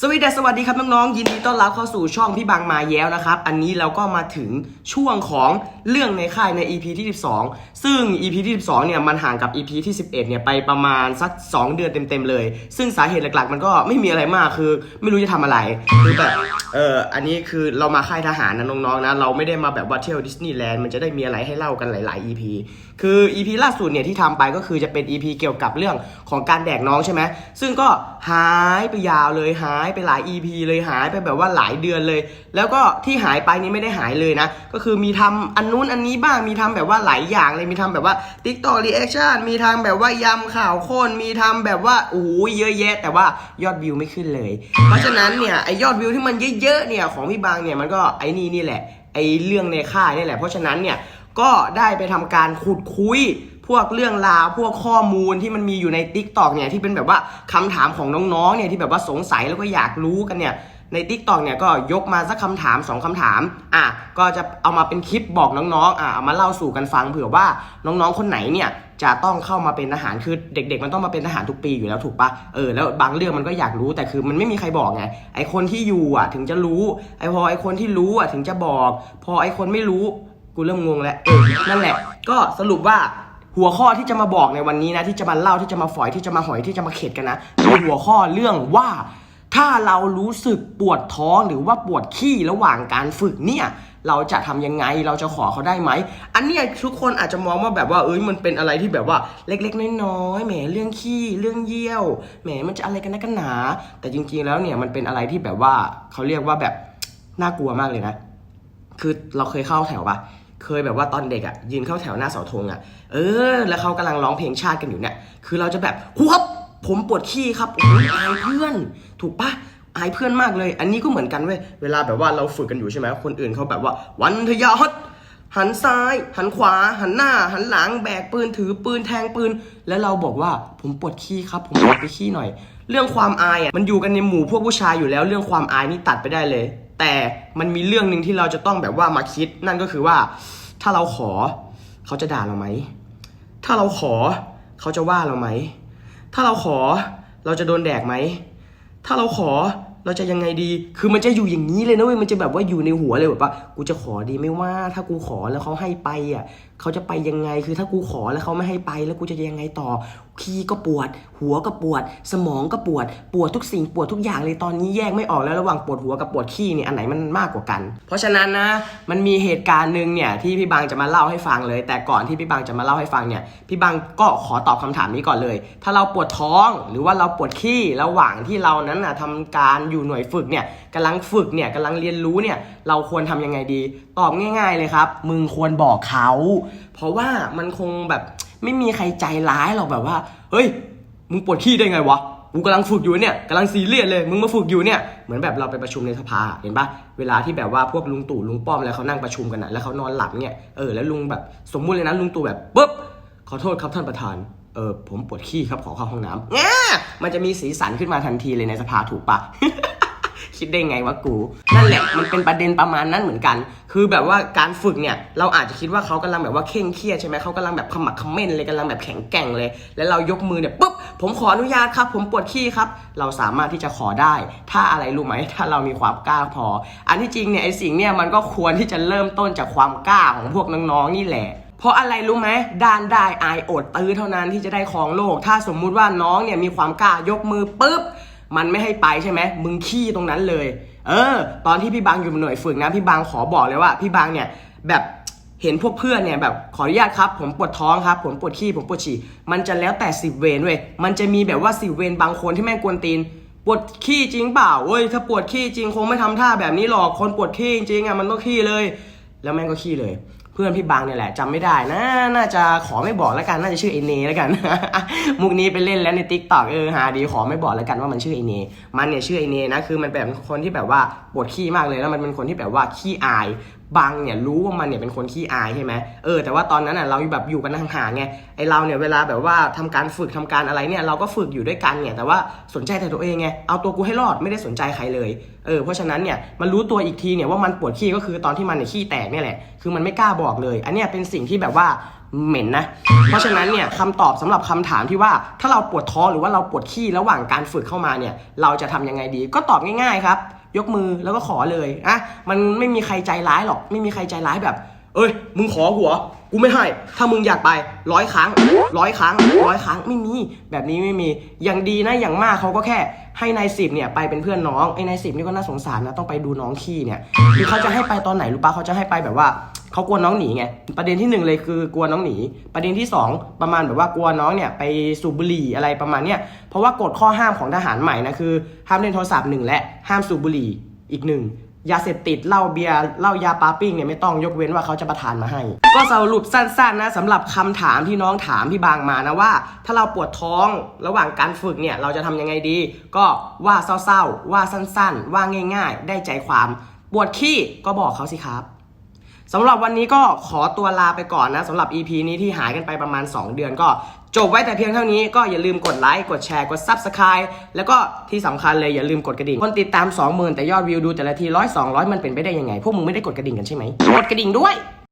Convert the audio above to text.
สวัสดีสวัสดีครับน้องๆยินดีต้อนรับเข้าสู่ช่องพี่บางมาแย้วนะครับ อันนี้เราก็มาถึงช่วงของเรื่องในค่ายใน EP ที่ 12 ซึ่ง EP ที่ 12 เนี่ยมันห่างกับ EP ที่ 11 เนี่ยไปประมาณสัก 2 เดือนเต็มๆเลย ซึ่งสาเหตุหลักๆ มันก็ไม่มีอะไรมากคือ ไม่รู้จะทำอะไรคือแบบเอออันนี้คือเรามาค่ายทหารนะน้องๆนะเราไม่ได้มาแบบว่าเที่ยวดิสนีย์แลนด์มันจะได้มีอะไรให้เล่ากันหลาย ๆ EP คือ EP ล่าสุดเนี่ยที่ทำไปก็คือจะเป็น EP เกี่ยวกับเรื่องของการแดกน้องใช่ไหมซึ่งก็หายไปยาวเลยหายไปหลาย EP เลยหายไปแบบว่าหลายเดือนเลย แล้วก็ที่หายไปนี้ไม่ได้หายเลยนะ ก็คือมีทำอันนู้นอันนี้บ้างมีทำแบบว่าหลายอย่างเลยมีทำแบบว่า TikTok Reaction มีทำแบบว่ายำข่าวโคนมีทำแบบว่าโอ้ยเยอะแยะ แต่ว่ายอดวิวไม่ขึ้นเลย เพราะฉะนั้นเนี่ยไอยอดวิวที่มันเยอะๆเนี่ยของพี่บางเนี่ยมันก็ไอ้นี่นี่แหละไอเรื่องในค่ายนี่แหละเพราะฉะนั้นเนี่ยก็ได้ไปทำการขุดคุย พวกเรื่องราวพวกข้อมูลที่มันมีอยู่ใน t ิ k t o k เนี่ยที่เป็นแบบว่าคำถามของน้องๆเนี่ยที่แบบว่าสงสัยแล้วก็อยากรู้กันเนี่ยใน t ิ k t o k เนี่ยก็ยกมาสักคำถามสองคำถาม อะก็จะเอามาเป็นคลิปบอกน้องๆ อะเอามาเล่าสู่กันฟังเผื่อว่าน้องๆ คนไหนเนี่ยจะต้องเข้ามาเป็นทหารคือเด็ก ๆ มันต้องมาเป็นทหารทุกปีอยู่แล้วถูกปะเออแล้วบางเรื่องมันก็อยากรู้แต่คือมันไม่มีใครบอกไงไอคนที่อยู่อะถึงจะรู้ไอพอไอคนที่รู้อะถึงจะบอก พอไอคนไม่รู้กูเริ่มงงแล้วเออนั่นแหละ ก็สรุปว่า หัวข้อที่จะมาบอกในวันนี้นะที่จะมาเล่าที่จะมาฝอยที่จะมาหอยที่จะมาเข็ดกันนะคือหัวข้อเรื่องว่าถ้าเรารู้สึกปวดท้องหรือว่าปวดขี้ระหว่างการฝึกเนี่ยเราจะทำยังไงเราจะขอเขาได้ไหม อันเนี้ยทุกคนอาจจะมองว่าแบบว่าเอ้ยมันเป็นอะไรที่แบบว่าเล็กๆน้อยๆแหมเรื่องขี้เรื่องเยี่ยวแหมมันจะอะไรกันนักกันหนา แต่จริงๆแล้วเนี่ยมันเป็นอะไรที่แบบว่าเขาเรียกว่าแบบน่ากลัวมากเลยนะ คือเราเคยเข้าแถวปะ เคยแบบว่าตอนเด็กอะ่ะยืนเข้าแถวหน้าเสาธงอะ่ะ เออ แล้วเขากำลังร้องเพลงชาติกันอยู่เนี่ย คือเราจะแบบครูครับ ผมปวดขี้ครับโอ้ยอายเพื่อน ถูกปะอายเพื่อนมากเลย อันนี้ก็เหมือนกันเว้ยเวลาแบบว่าเราฝึกกันอยู่ใช่ไหมคนอื่นเขาแบบว่า วันทยาฮอตหันซ้าย หันขวา หันหน้า หันหลังแบกปืนถือปืนแทงปืน แล้วเราบอกว่าผมปวดขี้ครับ ผมปวดไปขี้หน่อย เรื่องความอายอะมันอยู่กันในหมู่พวกผู้ชายอยู่แล้ว เรื่องความอายนี่ตัดไปได้เลย แต่มันมีเรื่องหนึ่งที่เราจะต้องแบบว่ามาคิด นั่นก็คือว่าถ้าเราขอเขาจะด่าเราไหม ถ้าเราขอเขาจะว่าเราไหม ถ้าเราขอเราจะโดนแดกไหม ถ้าเราขอเราจะยังไงดี คือมันจะอยู่อย่างนี้เลยนะเว้ย มันจะแบบว่าอยู่ในหัวเลยแบบว่า กูจะขอดีไม่ว่า ถ้ากูขอแล้วเขาให้ไปอะเขาจะไปยังไง คือถ้ากูขอแล้วเขาไม่ให้ไปแล้วกูจะยังไงต่อ ขี้ก็ปวด หัวก็ปวด สมองก็ปวด ปวดทุกสิ่งปวดทุกอย่างเลยตอนนี้แยกไม่ออกแล้วระหว่างปวดหัวกับปวดขี้เนี่ยอันไหนมันมากกว่ากัน เพราะฉะนั้นนะมันมีเหตุการณ์หนึ่งเนี่ยที่พี่บางจะมาเล่าให้ฟังเลย แต่ก่อนที่พี่บางจะมาเล่าให้ฟังเนี่ยพี่บางก็ขอตอบคำถามนี้ก่อนเลย ถ้าเราปวดท้องหรือว่าเราปวดขี้ระหว่างที่เรานั้นนะทำการอยู่หน่วยฝึกเนี่ยกำลังฝึกเนี่ยกำลังเรียนรู้เนี่ยเราควรทำยังไงดี ตอบง่าย ๆเลยครับ มึงควรบอกเขาเพราะว่ามันคงแบบไม่มีใครใจร้ายหรอกแบบว่า เฮ้ย มึงปวดขี้ได้ไงวะกูกำลังฝึกอยู่เนี่ยกำลังซีเรียสเลย มึงมาฝึกอยู่เนี่ย เหมือนแบบเราไปประชุมในสภา เห็นปะเวลาที่แบบว่าพวกลุงตู่ลุงป้อมแล้วเขานั่งประชุมกันนะแล้วเขานอนหลับเนี่ย เออ แล้วลุงแบบสมมุติเลยนะลุงตู่แบบปุ๊บ ขอโทษครับท่านประธาน เออผมปวดขี้ครับขอเข้าห้องน้ำแง่มันจะมีสีสันขึ้นมาทันทีเลยในสภาถูกปะ คิดได้ไงวะกู นั่นแหละมันเป็นประเด็นประมาณนั้นเหมือนกัน คือแบบว่าการฝึกเนี่ยเราอาจจะคิดว่าเขากำลังแบบว่าเคร่งเครียดใช่ไหมเขากำลังแบบขมักขม้นเลยกำลังแบบแข็งแกร่งเลย แล้วเรายกมือเนี่ยปุ๊บผมขออนุญาตครับ ผมปวดขี้ครับ เราสามารถที่จะขอได้ ถ้าอะไรรู้ไหมถ้าเรามีความกล้าพอ อันที่จริงเนี่ยไอสิ่งเนี่ยมันก็ควรที่จะเริ่มต้นจากความกล้าของพวกน้องๆนี่แหละเพราะอะไรรู้ไหมด้านได้อายอดตื้อเท่านั้นที่จะได้ครองโลก ถ้าสมมุติว่าน้องเนี่ยมีความกล้ายกมือปุ๊บ มันไม่ให้ไปใช่ไหมมึงขี้ตรงนั้นเลย เออ ตอนที่พี่บางอยู่หน่วยฝึกนะพี่บางขอบอกเลยว่า พี่บางเนี่ยแบบเห็นพวกเพื่อนเนี่ยแบบขออนุญาตครับ ผมปวดท้องครับ ผมปวดขี้ผมปวดฉี่มันจะแล้วแต่สิบเวรเว้ยมันจะมีแบบว่าสิบเวรบางคนที่แม่งกวนตีนปวดขี้จริงเปล่าเว้ยถ้าปวดขี้จริงคงไม่ทำท่าแบบนี้หรอกคนปวดขี้จริงอะมันต้องขี้เลย แล้วแม่งก็ขี้เลย เพื่อนพี่บางเนี่ยแหละจำไม่ได้นะน่าจะขอไม่บอกแล้วกันน่าจะชื่อไอเนแล้วกันมุกนี้ไปเล่นแล้วในติ๊กต็อกเออหาดีขอไม่บอกแล้วกันว่ามันชื่อไอเนมันเนี่ยชื่อไอเนนะคือมันแบบคนที่แบบว่าปวดขี้มากเลยแล้วมันเป็นคนที่แบบว่าขี้อายบางเนี่ยรู้ว่ามันเนี่ยเป็นคนขี้อายใช่ไหมเออแต่ว่าตอนนั้นอะเราแบบอยู่กันห่างๆไงไอเราเนี่ยเวลาแบบว่าทำการฝึกทำการอะไรเนี่ยเราก็ฝึกอยู่ด้วยกันเนี่ยแต่ว่าสนใจแต่ตัวเองไงเอาตัวกูให้รอดไม่ได้สนใจใครเลยเออเพราะฉะนั้นเนี่ยมันรู้ตัวอีกทีเนี่ยว่ามันปวดขี้ก็คือตอนที่มันเนี่ยขี้แตกเนี่ยแหละคือมันไม่กล้าบอกเลย อันเนี้ยเป็นสิ่งที่แบบว่าเหม็นนะ เพราะฉะนั้นเนี่ยคำตอบสำหรับคำถามที่ว่าถ้าเราปวดท้องหรือว่าเราปวดขี้ระหว่างการฝึกเข้ามาเนี่ยเราจะทำยังไงดีก็ตอบง่ายๆครับ ยกมือแล้วก็ขอเลยอะมันไม่มีใครใจร้ายหรอก ไม่มีใครใจร้ายแบบ เอ้ย มึงขอหัว กูไม่ให้ ถ้ามึงอยากไปร้อยครั้งร้อยครั้งร้อยครั้งไม่มีแบบนี้ไม่มีอย่างดีนะอย่างมากเขาก็แค่ให้นายสิบเนี่ยไปเป็นเพื่อนน้องไอ้นายสิบนี่ก็น่าสงสารนะต้องไปดูน้องขี้เนี่ยคือเขาจะให้ไปตอนไหนรู้ปะเขาจะให้ไปแบบว่า เขากลัวน้องหนีไงประเด็นที่หนึ่งเลยคือกลัวน้องหนี ประเด็นที่สองประมาณแบบว่ากลัวน้องเนี่ยไปสูบบุหรี่อะไรประมาณเนี้ยเพราะว่ากฎข้อห้ามของทหารใหม่นะคือห้ามเล่นโทรศัพท์หนึ่งและห้ามสูบบุหรี่อีกหนึ่งยาเสพติดเหล้าเบียร์เหล้ายาปาปิ้งเนี่ยไม่ต้องยกเว้นว่าเขาจะประทานมาให้ ก็สรุปสั้นๆนะสำหรับคำถามที่น้องถามพี่บางมานะว่า ถ้าเราปวดท้องระหว่างการฝึกเนี่ยเราจะทำยังไงดี ก็ว่าเศร้าๆ ว่าสั้นๆ ว่าง่าย ๆ ได้ใจความ ปวดขี้ก็บอกเขาสิครับ สำหรับวันนี้ก็ขอตัวลาไปก่อนนะสำหรับ EP นี้ที่หายกันไปประมาณ 2 เดือนก็จบไว้แต่เพียงเท่านี้ก็อย่าลืมกดไลค์กดแชร์กด Subscribe แล้วก็ที่สำคัญเลยอย่าลืมกดกระดิ่ง คนติดตาม 20,000 แต่ยอดวิวดูแต่ละทีร้อยสองร้อยมันเป็นไปได้ยังไง พวกมึงไม่ได้กดกระดิ่งกันใช่ไหมกดกระดิ่งด้วย